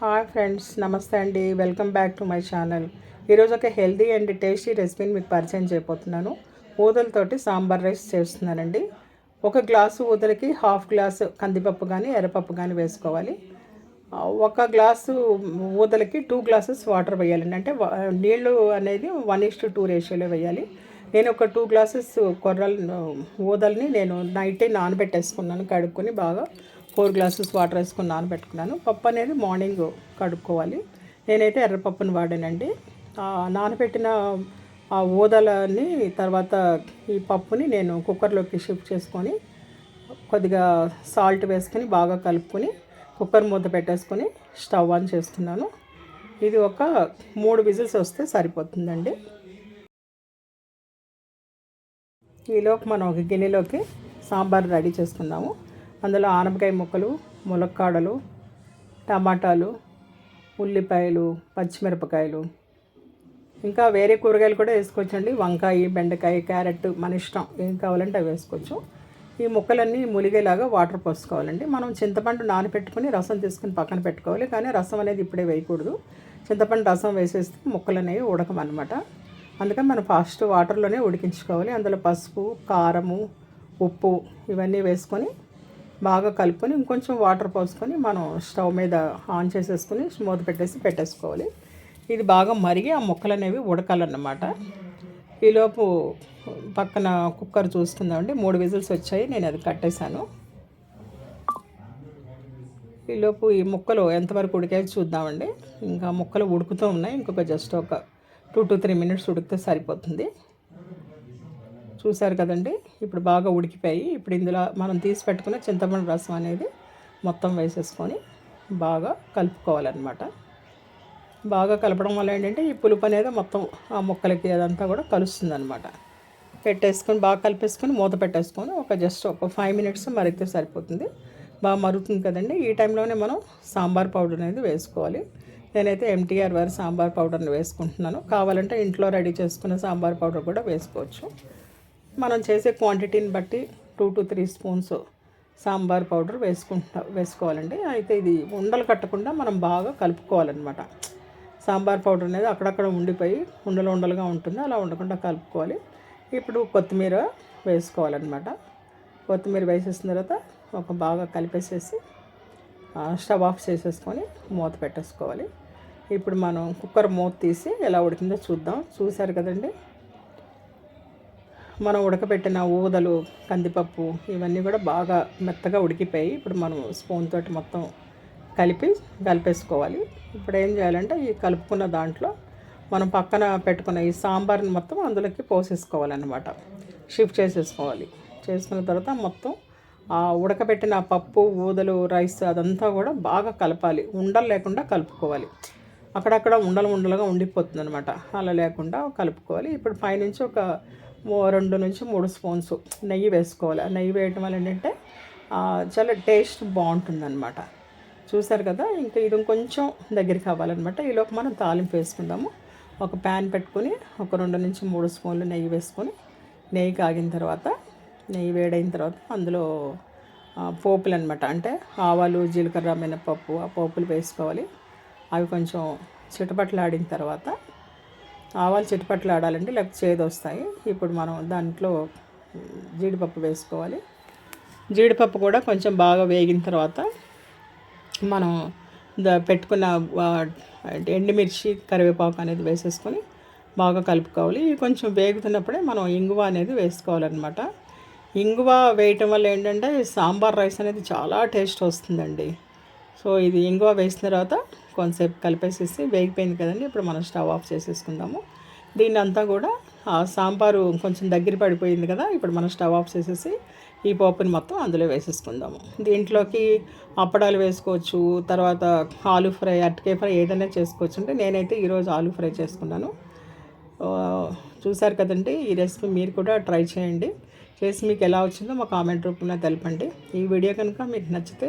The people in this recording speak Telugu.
హాయ్ ఫ్రెండ్స్ నమస్తే అండి. Welcome back to my channel ఈరోజు ఒక హెల్దీ అండ్ టేస్టీ రెసిపీని మీకు పరిచయం చేయబోతున్నాను. ఊదలతోటి సాంబార్ రైస్ చేస్తున్నానండి. ఒక గ్లాసు ఊదలకి హాఫ్ గ్లాసు కందిపప్పు కానీ ఎర్రపప్పు కానీ వేసుకోవాలి. ఒక గ్లాసు ఊదలకి టూ గ్లాసెస్ వాటర్ వేయాలండి. అంటే నీళ్ళు అనేది వన్ ఇస్ టు టూ రేషియోలో వేయాలి. నేను ఒక టూ గ్లాసెస్ కొర్రలు ఊదల్ని నేను నైటే నానబెట్టేసుకున్నాను కడుక్కొని బాగా ఫోర్ గ్లాసెస్ వాటర్ వేసుకుని నానబెట్టుకున్నాను. పప్పు అనేది మార్నింగ్ కడుక్కోవాలి. నేనైతే ఎర్రపప్పును వాడానండి. నానబెట్టిన ఆ ఊదలని తర్వాత ఈ పప్పుని నేను కుక్కర్లోకి షిఫ్ట్ చేసుకొని కొద్దిగా సాల్ట్ వేసుకొని బాగా కలుపుకొని కుక్కర్ మూత పెట్టేసుకొని స్టవ్ ఆన్ చేస్తున్నాను. ఇది ఒక మూడు విజిల్స్ వస్తే సరిపోతుందండి. ఈలోపు మనం ఒక గిన్నెలోకి సాంబార్ రెడీ చేసుకున్నాము అందులో ఆనపకాయ ముక్కలు ములక్కాడలు టమాటాలు ఉల్లిపాయలు పచ్చిమిరపకాయలు. ఇంకా వేరే కూరగాయలు కూడా వేసుకోవచ్చండి. వంకాయ బెండకాయ క్యారెట్ మన ఇష్టం. ఏం కావాలంటే అవి వేసుకోవచ్చు. ఈ ముక్కలన్నీ ములిగేలాగా వాటర్ పోసుకోవాలండి. మనం చింతపండు నానబెట్టుకుని రసం తీసుకుని పక్కన పెట్టుకోవాలి. కానీ రసం అనేది ఇప్పుడే వేయకూడదు. చింతపండు రసం వేసేస్తే ముక్కలు అనేవి ఉడకమన్నమాట. అందుకని మనం ఫాస్ట్ వాటర్లోనే ఉడికించుకోవాలి. అందులో పసుపు కారము ఉప్పు ఇవన్నీ వేసుకొని బాగా కలుపుకొని ఇంకొంచెం వాటర్ పోసుకొని మనం స్టవ్ మీద ఆన్ చేసేసుకుని మూత పెట్టేసి పెట్టేసుకోవాలి. ఇది బాగా మరిగి ఆ ముక్కలు అనేవి ఉడకాలన్నమాట ఈలోపు పక్కన కుక్కర్ చూసుకుందామండి మూడు విజిల్స్ వచ్చాయి నేను అది కట్టేశాను. ఈలోపు ఈ ముక్కలు ఎంతవరకు ఉడికాయో చూద్దామండి. ఇంకా ముక్కలు ఉడుకుతూ ఉన్నాయి. ఇంకొక జస్ట్ ఒక టూ టు త్రీ మినిట్స్ ఉడికితే సరిపోతుంది. చూసారు కదండి? ఇప్పుడు బాగా ఉడికిపోయి ఇప్పుడు ఇందులో మనం తీసి పెట్టుకున్న చింతపండు రసం అనేది మొత్తం వేసేసుకొని బాగా కలుపుకోవాలన్నమాట. బాగా కలపడం వల్ల ఏంటంటే ఈ పులుపు అనేది మొత్తం ఆ ముక్కలకి అదంతా కూడా కలుస్తుంది అనమాట పెట్టేసుకొని బాగా కలిపేసుకొని మూత పెట్టేసుకొని ఒక జస్ట్ ఒక ఫైవ్ మినిట్స్ మరిగితే సరిపోతుంది. బాగా మరుగుతుంది కదండి. ఈ టైంలోనే మనం సాంబార్ పౌడర్ అనేది వేసుకోవాలి. నేనైతే ఎంటీఆర్ వారి సాంబార్ పౌడర్ని వేసుకుంటున్నాను. కావాలంటే ఇంట్లో రెడీ చేసుకున్న సాంబార్ పౌడర్ కూడా వేసుకోవచ్చు. మనం చేసే క్వాంటిటీని బట్టి two to three spoons sambar powder వేసుకుంటా వేసుకోవాలండి. అయితే ఇది ఉండలు కట్టకుండా మనం బాగా కలుపుకోవాలన్నమాట. సాంబార్ పౌడర్ అనేది అక్కడక్కడ ఉండిపోయి ఉండలు ఉండలుగా ఉంటుంది. అలా ఉండకుండా కలుపుకోవాలి. ఇప్పుడు కొత్తిమీర వేసుకోవాలన్నమాట. కొత్తిమీర వేసేసిన తర్వాత ఒక బాగా కలిపేసేసి స్టవ్ ఆఫ్ చేసేసుకొని మూత పెట్టేసుకోవాలి. ఇప్పుడు మనం కుక్కర్ మూత తీసి ఎలా ఉడికిందో చూద్దాం. చూశారు కదండి? మనం ఉడకబెట్టిన ఊదలు కందిపప్పు ఇవన్నీ కూడా బాగా మెత్తగా ఉడికిపోయి ఇప్పుడు మనం స్పూన్ తోటి మొత్తం కలిపి కలిపేసుకోవాలి. ఇప్పుడు ఏం చేయాలంటే ఈ కలుపుకున్న దాంట్లో మనం పక్కన పెట్టుకున్న ఈ సాంబార్ని మొత్తం అందులోకి పోసేసుకోవాలన్నమాట. షిఫ్ట్ చేసేసుకోవాలి. చేసుకున్న తర్వాత మొత్తం ఆ ఉడకబెట్టిన పప్పు ఊదలు రైస్ అదంతా కూడా బాగా కలపాలి. ఉండలు లేకుండా కలుపుకోవాలి. అక్కడక్కడ ఉండలు ఉండలుగా ఉండిపోతుంది అనమాట అలా లేకుండా కలుపుకోవాలి. ఇప్పుడు పైనుంచి ఒక రెండు నుంచి మూడు స్పూన్స్ నెయ్యి వేసుకోవాలి. ఆ నెయ్యి వేయటం వల్ల ఏంటంటే చాలా టేస్ట్ బాగుంటుందన్నమాట. చూసారు కదా ఇంకా ఇది కొంచెం దగ్గరికి అవ్వాలన్నమాట. ఈలోపు మనం తాలింపు వేసుకుందాము. ఒక ప్యాన్ పెట్టుకొని ఒక రెండు నుంచి మూడు స్పూన్లు నెయ్యి వేసుకొని నెయ్యి కాగిన తర్వాత నెయ్యి వేడైన తర్వాత అందులో పోపులు అనమాట అంటే ఆవాలు జీలకర్ర మినపప్పు ఆ పోపులు వేసుకోవాలి. అవి కొంచెం చిటపట్లాడిన తర్వాత ఆవాలు చిటపట్లు ఆడాలండి లేకపోతే చేదు వస్తాయి. ఇప్పుడు మనం దాంట్లో జీడిపప్పు వేసుకోవాలి. జీడిపప్పు కూడా కొంచెం బాగా వేగిన తర్వాత మనం ద పెట్టుకున్న ఎండుమిర్చి కరివేపాకు అనేది వేసేసుకొని బాగా కలుపుకోవాలి. ఇవి కొంచెం వేగుతున్నప్పుడే మనం ఇంగువ అనేది వేసుకోవాలన్నమాట. ఇంగువ వేయటం వల్ల ఏంటంటే సాంబార్ రైస్ అనేది చాలా టేస్ట్ వస్తుందండి. సో ఇది ఇంగువ వేసిన తర్వాత కొంతసేపు కలిపేసేసి వేగిపోయింది కదండి ఇప్పుడు మనం స్టవ్ ఆఫ్ చేసేసుకుందాము. దీన్ని అంతా కూడా సాంబారు కొంచెం దగ్గర పడిపోయింది కదా ఇప్పుడు మనం స్టవ్ ఆఫ్ చేసేసి ఈ పోపుని మొత్తం అందులో వేసేసుకుందాము. దీంట్లోకి అప్పడాలు వేసుకోవచ్చు తర్వాత ఆలు ఫ్రై అట్కే ఫ్రై ఏదైనా చేసుకోవచ్చు. అంటే నేనైతే ఈరోజు ఆలు ఫ్రై చేసుకున్నాను. చూశారు కదండి ఈ రెసిపీ మీరు కూడా ట్రై చేయండి. చేసి మీకు ఎలా వచ్చిందో మా కామెంట్ రూపంలో తెలపండి. ఈ వీడియో కనుక మీకు నచ్చితే